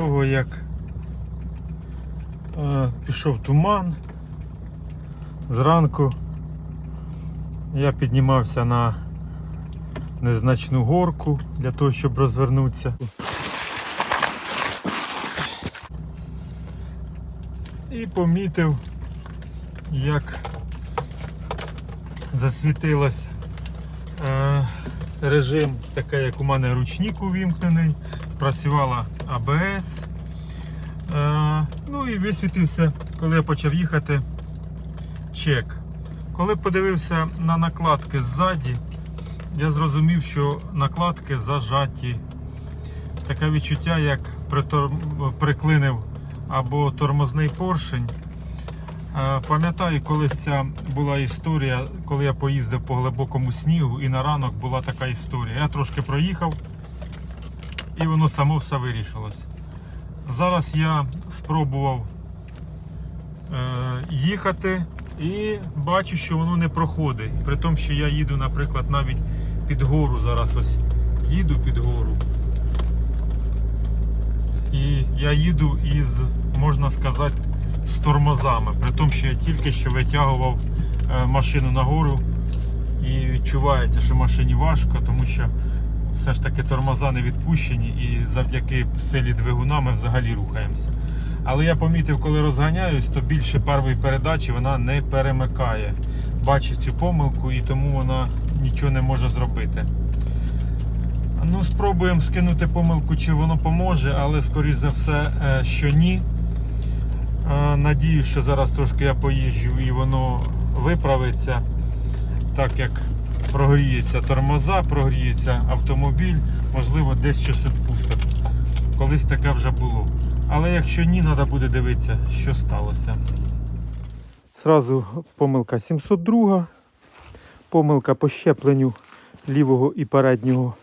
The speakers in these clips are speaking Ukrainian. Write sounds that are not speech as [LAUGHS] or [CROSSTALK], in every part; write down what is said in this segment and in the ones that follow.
того, як е, пішов туман, зранку я піднімався на незначну горку для того, щоб розвернутися. І помітив, як засвітилось е, режим, такий, як у мене ручник увімкнений, спрацювала АБС. Е, ну і висвітився, коли я почав їхати, чек. Коли подивився на накладки ззаді, я зрозумів, що накладки зажаті. Таке відчуття, як приклинив або тормозний поршень. Е, Пам'ятаю, колись ця була історія, коли я поїздив по глибокому снігу і на ранок була така історія. Я трошки проїхав і воно само все вирішилось. Зараз я спробував е, їхати і бачу, що воно не проходить. При тому, що я їду, наприклад, навіть під гору зараз ось їду під гору. І я їду із, можна сказати, з тормозами. При тому, що я тільки що витягував е, машину нагору і відчувається, що машині важко, тому що все ж таки тормоза не відпущені і завдяки силі двигуна ми взагалі рухаємося. Але я помітив, коли розганяюсь, то більше першої передачі вона не перемикає. Бачить цю помилку і тому вона нічого не може зробити. Ну, спробуємо скинути помилку, чи воно поможе, але скоріш за все, е, що ні. Е, Надіюсь, що зараз трошки я поїжджу і воно виправиться, так як прогріється тормоза, прогріється автомобіль, можливо, десь щось відпустить. Колись таке вже було. Але якщо ні, треба буде дивитися, що сталося. Зразу помилка 702, помилка по щепленню лівого і переднього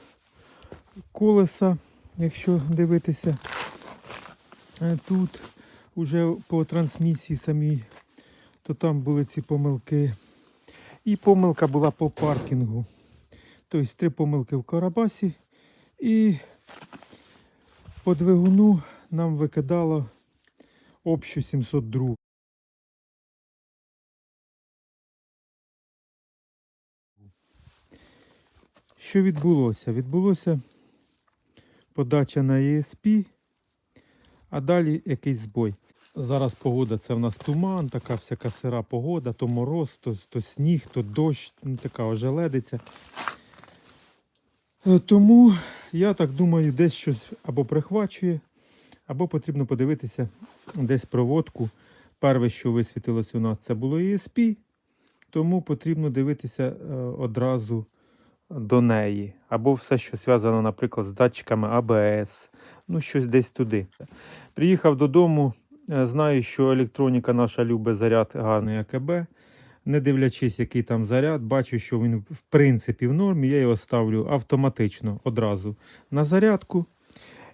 колеса, якщо дивитися. Е, Тут уже по трансмісії самій, то там були ці помилки. І помилка була по паркінгу. Тобто три помилки в Карабасі і по двигуну нам викидало общу 702. Що відбулося? Відбулося подача на ESP, а далі якийсь збой. Зараз погода це в нас туман, така всяка сира погода, то мороз, то, то сніг, то дощ, ну, така ожеледиця. Е, Тому я так думаю, десь щось або прихвачує, або потрібно подивитися десь проводку. Перше, що висвітилось у нас, це було ESP, тому потрібно дивитися е, одразу до неї. Або все, що зв'язано, наприклад, з датчиками АБС, ну щось десь туди. Приїхав додому, знаю, що електроніка наша любить заряд гарний АКБ. Не дивлячись, який там заряд, бачу, що він в принципі в нормі. Я його ставлю автоматично одразу на зарядку.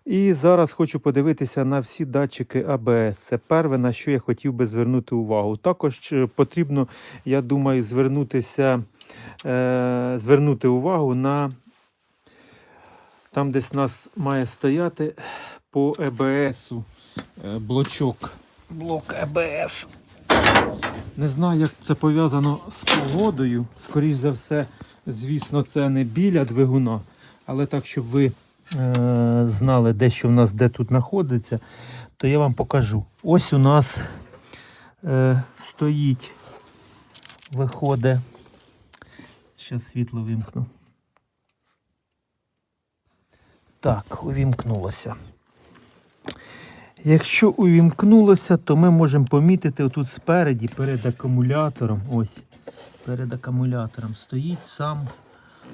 І зараз хочу подивитися на всі датчики АБС. Це перше, на що я хотів би звернути увагу. Також е, потрібно, я думаю, звернутися, е, звернути увагу на там, десь нас має стояти по ЕБСу е, блочок. Блок ЕБС. Не знаю, як це пов'язано з погодою. Скоріше за все, звісно, це не біля двигуна, але так, щоб ви е, знали, де що в нас де тут знаходиться, то я вам покажу. Ось у нас е, стоїть, виходить. Зараз світло вимкну. Так, увімкнулося. Якщо увімкнулося, то ми можемо помітити отут спереді, перед акумулятором, ось, перед акумулятором стоїть сам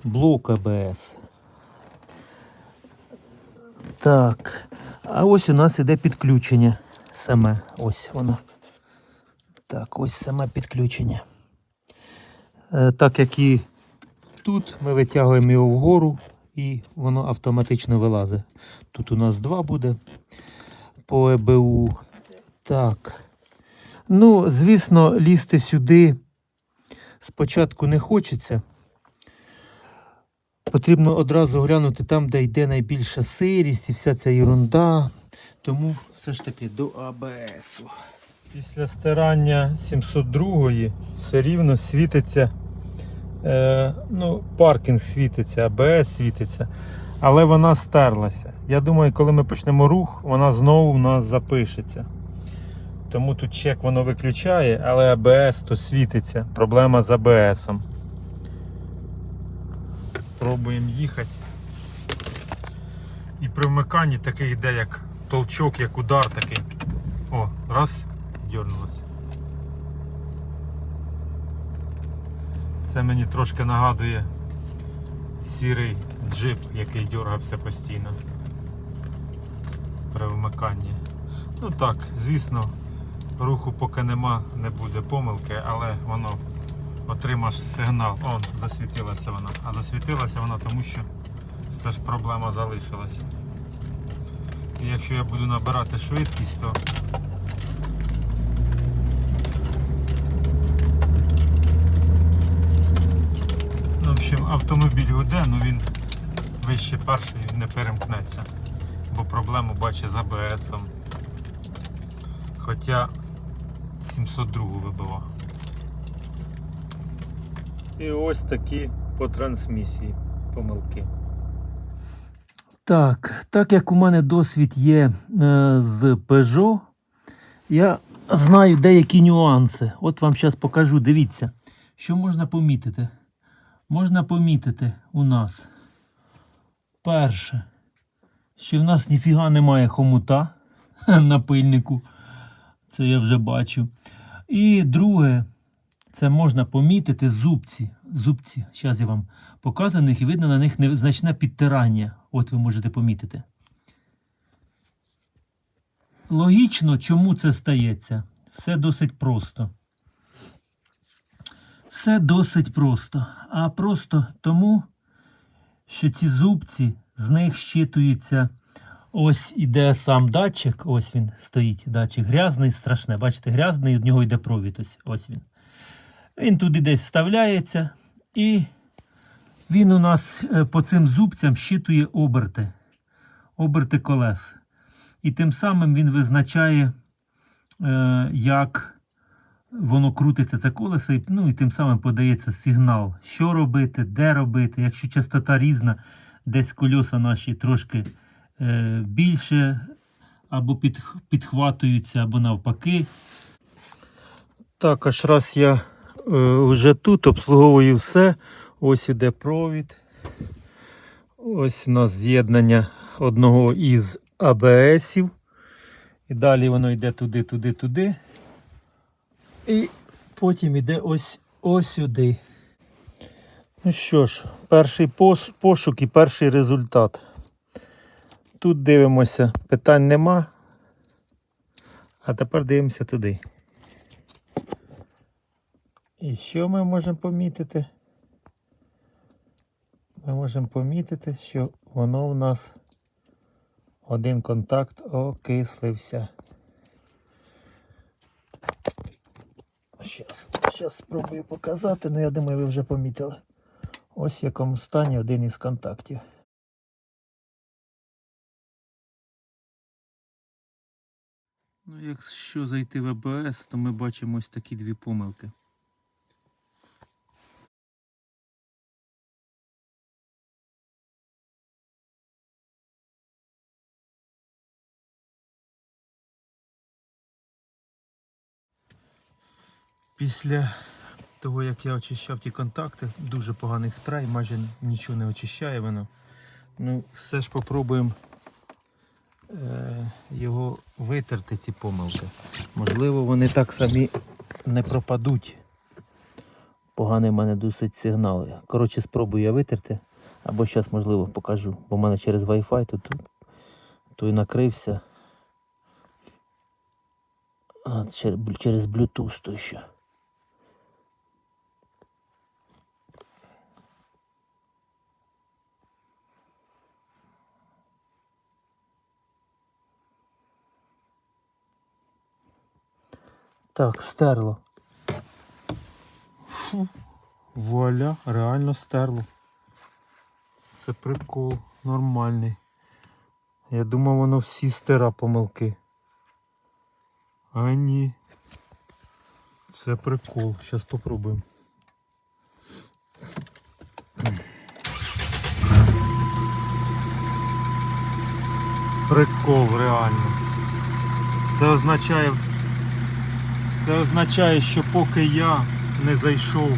блок АБС. Так, а ось у нас іде підключення саме. Ось воно. Так, ось саме підключення. Е, так як і тут, ми витягуємо його вгору і воно автоматично вилазить. Тут у нас два буде по ЕБУ. Так. Ну, звісно, лізти сюди спочатку не хочеться. Потрібно одразу глянути там, де йде найбільша сирість і вся ця ерунда. Тому все ж таки до АБС. Після стирання 702-ї все рівно світиться. Е, ну, паркінг світиться, АБС світиться. Але вона стерлася. Я думаю, коли ми почнемо рух, вона знову в нас запишеться. Тому тут чек воно виключає, але АБС то світиться. Проблема з АБСом. Пробуємо їхати. І при вмиканні такий йде як толчок, як удар такий. О, раз, дернулося. Це мені трошки нагадує сірий джип, який дергався постійно при вмиканні. Ну так, звісно, руху поки нема, не буде помилки, але воно отримаш сигнал. Он, засвітилася вона. А засвітилася вона тому, що це ж проблема залишилася. І якщо я буду набирати швидкість, то Ну, в общем, автомобіль гуде, ну він вище перший не перемкнеться. Бо проблему бачить з АБСом. Хоча 702 вибивав. І ось такі по трансмісії помилки. Так, так як у мене досвід є е, з Peugeot, я знаю деякі нюанси. От вам зараз покажу. Дивіться, що можна помітити. Можна помітити у нас. Перше, що в нас ніфіга немає хомута [LAUGHS] на пильнику. Це я вже бачу. І друге, це можна помітити зубці. Зубці. Зараз я вам показую них і видно на них незначне підтирання. От ви можете помітити. Логічно, чому це стається? Все досить просто. Все досить просто. А просто тому, що ці зубці, з них щитується. Ось іде сам датчик, ось він стоїть. Датчик грязний, страшне. Бачите, грязний, від нього йде провід. Ось, ось він. Він туди десь вставляється, і він у нас е, по цим зубцям щитує оберти, оберти колес. І тим самим він визначає, е, як воно крутиться це колесо, і, ну і тим самим подається сигнал, що робити, де робити. Якщо частота різна, десь кольоса наші трошки е, більше або під, підхватуються, або навпаки. Також раз я е, вже тут обслуговую все. Ось іде провід. Ось у нас з'єднання одного із АБСів. І далі воно йде туди, туди, туди. І потім йде ось ось сюди. Ну що ж, перший пошук і перший результат. Тут дивимося, питань нема. А тепер дивимося туди. І що ми можемо помітити? Ми можемо помітити, що воно в нас один контакт окислився. Щас спробую показати, але я думаю, ви вже помітили. Ось в якому стані один із контактів. Ну, якщо зайти в АБС, то ми бачимо ось такі дві помилки. Після того, як я очищав ті контакти, дуже поганий спрей, майже нічого не очищає воно. Ну, все ж попробуємо е, його витерти, ці помилки. Можливо, вони так самі не пропадуть. Поганий в мене досить сигнал. Коротше, спробую я витерти. Або зараз, можливо, покажу. Бо в мене через Wi-Fi тут той накрився. А, через Bluetooth то ще. Так, стерло. Фу. Вуаля, реально стерло. Це прикол нормальний. Я думав, воно всі стира помилки. А ні. Це прикол. Зараз попробуємо. Прикол, реально. Це означає. Це означає, що поки я не зайшов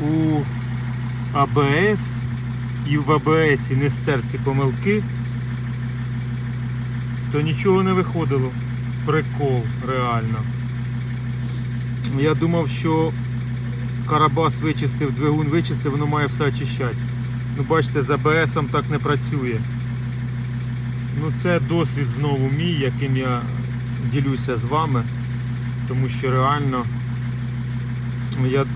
у АБС і в АБС не стер ці помилки, то нічого не виходило. Прикол, реально. Я думав, що Карабас вичистив, двигун вичистив, воно має все очищати. Ну бачите, з АБСом так не працює. Ну це досвід знову мій, яким я ділюся з вами, тому що реально я е,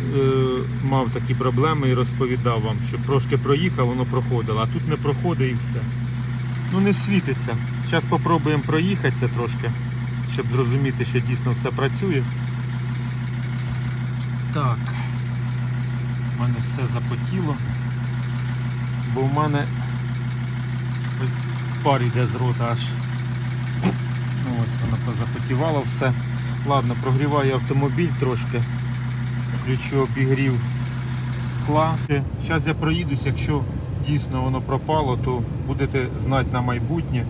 мав такі проблеми і розповідав вам, що трошки проїхав, воно проходило, а тут не проходить і все. Ну не світиться. Зараз спробуємо проїхатися трошки, щоб зрозуміти, що дійсно все працює. Так. У мене все запотіло. Бо в мене пар йде з рота аж. Ну, ось воно позапотівало все. Ладно, прогріваю автомобіль трошки. Включу обігрів скла. Зараз я проїдусь, якщо дійсно воно пропало, то будете знати на майбутнє.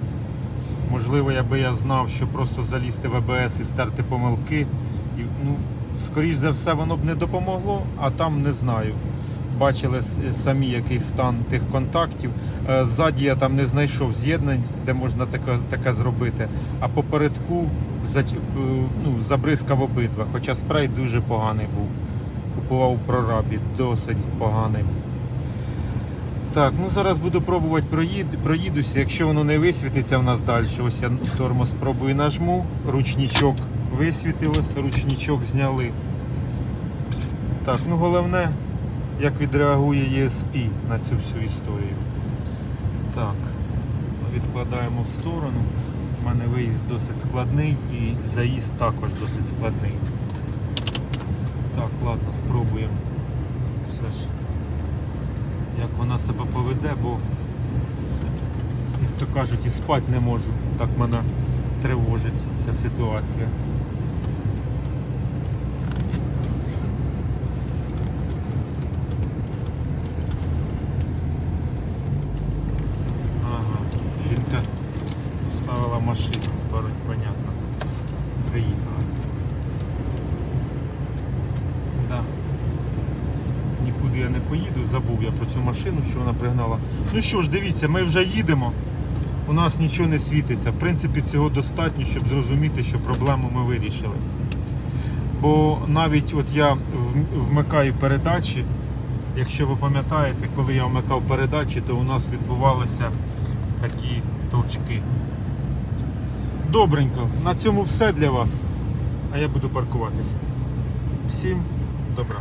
Можливо, я би я знав, що просто залізти в АБС і стерти помилки. І, ну, скоріш за все, воно б не допомогло, а там не знаю. Бачили самі який стан тих контактів. Е, Ззаді я там не знайшов з'єднань, де можна таке, таке зробити. А попередку е, ну, забризкав обидва, хоча спрей дуже поганий був. Купував у прорабі, досить поганий. Так, ну зараз буду пробувати проїд, проїдуся. Якщо воно не висвітиться в нас далі, ось я тормоз спробую нажму, ручничок висвітилось, ручничок зняли. Так, ну головне, як відреагує ESP на цю всю історію. Так, відкладаємо в сторону. У мене виїзд досить складний і заїзд також досить складний. Так, ладно, спробуємо. Все ж як вона себе поведе, бо, як то кажуть, і спати не можу. Так мене тривожить ця ситуація. Ага, жінка поставила машину, тепер понятно. Приїхала. Да. Нікуди я не поїду, забув я про цю машину, що вона пригнала. Ну що ж, дивіться, ми вже їдемо. У нас нічого не світиться. В принципі, цього достатньо, щоб зрозуміти, що проблему ми вирішили. Бо навіть от я вмикаю передачі, якщо ви пам'ятаєте, коли я вмикав передачі, то у нас відбувалися такі толчки. Добренько, на цьому все для вас. А я буду паркуватись. Всім добра.